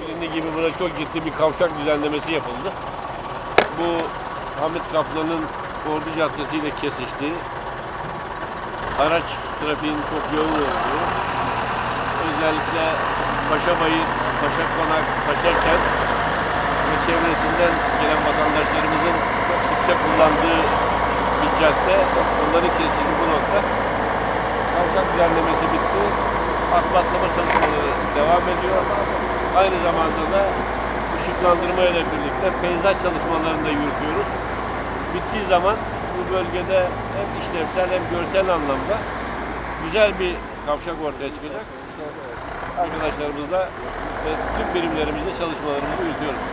Bilindiği gibi burada çok ciddi bir kavşak düzenlemesi yapıldı. Bu Hamit Kaplan'ın Ordu Caddesi ile kesiştiği araç trafiğinin çok yoğun olduğu özellikle Paşabayır, Paşa Konak, Paşakent ve çevresinden gelen vatandaşlarımızın çok sıkça kullandığı cadde. Onların kesildiği bu nokta. Kavşak düzenlemesi bitti. Asfaltlama çalışmaları devam ediyor. Aynı zamanda da ışıklandırma ile birlikte peyzaj çalışmalarını da yürütüyoruz. Bittiği zaman bu bölgede hem işlevsel hem görsel anlamda güzel bir kavşak ortaya çıkacak. Arkadaşlarımızla ve tüm birimlerimizle çalışmalarımızı yürütüyoruz.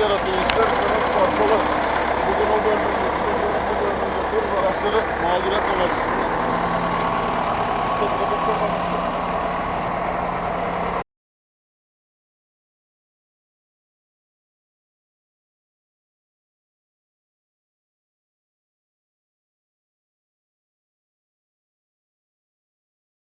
Yaratıyor. İster istemez parçalar. Bugün o bölümde yarın bu bölümde yapıyoruz. Araçları mağduriyet çok